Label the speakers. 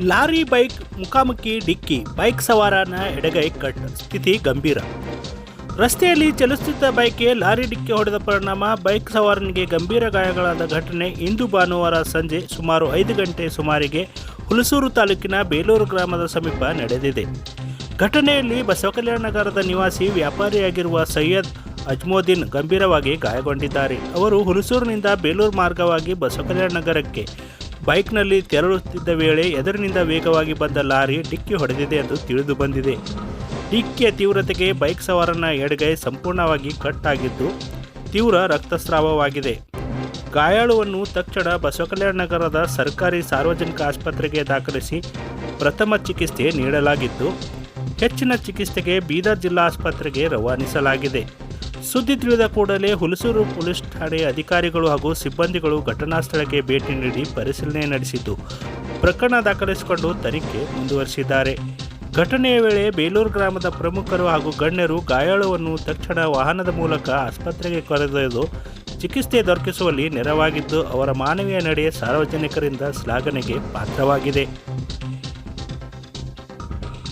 Speaker 1: Lorry bike ಮುಖಾಮುಖಿ ಡಿಕ್ಕಿ, bike ಸವಾರನ ಎಡಗೈ ಕಟ್, ಸ್ಥಿತಿ ಗಂಭೀರ. ರಸ್ತೆಯಲ್ಲಿ ಚಲಿಸುತ್ತಿದ್ದ ಬೈಕ್ಗೆ ಲಾರಿ ಡಿಕ್ಕಿ ಹೊಡೆದ ಪರಿಣಾಮ, ಬೈಕ್ ಸವಾರನಿಗೆ ಗಂಭೀರ ಗಾಯಗಳಾದ ಘಟನೆ ಇಂದು ಭಾನುವಾರ ಸಂಜೆ ಸುಮಾರು ಐದು ಗಂಟೆ ಸುಮಾರಿಗೆ ಹುಲಸೂರು ತಾಲೂಕಿನ ಬೇಲೂರು ಗ್ರಾಮದ ಸಮೀಪ ನಡೆದಿದೆ. ಘಟನೆಯಲ್ಲಿ ಬಸವಕಲ್ಯಾಣ ನಗರದ ನಿವಾಸಿ ವ್ಯಾಪಾರಿಯಾಗಿರುವ ಸೈಯದ್ ಅಜ್ಮೋದಿನ್ ಗಂಭೀರವಾಗಿ ಗಾಯಗೊಂಡಿದ್ದಾರೆ. ಅವರು ಹುಲಸೂರಿನಿಂದ ಬೇಲೂರು ಮಾರ್ಗವಾಗಿ ಬಸವಕಲ್ಯಾಣ ನಗರಕ್ಕೆ ಬೈಕ್ನಲ್ಲಿ ತೆರಳುತ್ತಿದ್ದ ವೇಳೆ ಎದುರಿನಿಂದ ವೇಗವಾಗಿ ಬಂದ ಲಾರಿ ಡಿಕ್ಕಿ ಹೊಡೆದಿದೆ ಎಂದು ತಿಳಿದು ಬಂದಿದೆ. ಡಿಕ್ಕಿಯ ತೀವ್ರತೆಗೆ ಬೈಕ್ ಸವಾರನ ಎಡಗೈ ಸಂಪೂರ್ಣವಾಗಿ ಕಟ್ ಆಗಿದ್ದು ತೀವ್ರ ರಕ್ತಸ್ರಾವವಾಗಿದೆ. ಗಾಯಾಳುವನ್ನು ತಕ್ಷಣ ಬಸವಕಲ್ಯಾಣ ನಗರದ ಸರ್ಕಾರಿ ಸಾರ್ವಜನಿಕ ಆಸ್ಪತ್ರೆಗೆ ದಾಖಲಿಸಿ ಪ್ರಥಮ ಚಿಕಿತ್ಸೆ ನೀಡಲಾಗಿದ್ದು, ಹೆಚ್ಚಿನ ಚಿಕಿತ್ಸೆಗೆ ಬೀದರ್ ಜಿಲ್ಲಾ ಆಸ್ಪತ್ರೆಗೆ ರವಾನಿಸಲಾಗಿದೆ. ಸುದ್ದಿ ತಿಳಿದ ಕೂಡಲೇ ಹುಲಸೂರು ಪೊಲೀಸ್ ಠಾಣೆ ಅಧಿಕಾರಿಗಳು ಹಾಗೂ ಸಿಬ್ಬಂದಿಗಳು ಘಟನಾ ಸ್ಥಳಕ್ಕೆ ಭೇಟಿ ನೀಡಿ ಪರಿಶೀಲನೆ ನಡೆಸಿದ್ದು. ಪ್ರಕರಣ ದಾಖಲಿಸಿಕೊಂಡು ತನಿಖೆ ಮುಂದುವರಿಸಿದ್ದಾರೆ. ಘಟನೆಯ ವೇಳೆ ಬೇಲೂರು ಗ್ರಾಮದ ಪ್ರಮುಖರು ಹಾಗೂ ಗಣ್ಯರು ಗಾಯಾಳುವನ್ನು ತಕ್ಷಣ ವಾಹನದ ಮೂಲಕ ಆಸ್ಪತ್ರೆಗೆ ಕರೆದೊಯ್ದು ಚಿಕಿತ್ಸೆ ದೊರಕಿಸುವಲ್ಲಿ ನೆರವಾಗಿದ್ದು, ಅವರ ಮಾನವೀಯ ನಡೆ ಸಾರ್ವಜನಿಕರಿಂದ ಶ್ಲಾಘನೆಗೆ ಪಾತ್ರವಾಗಿದೆ.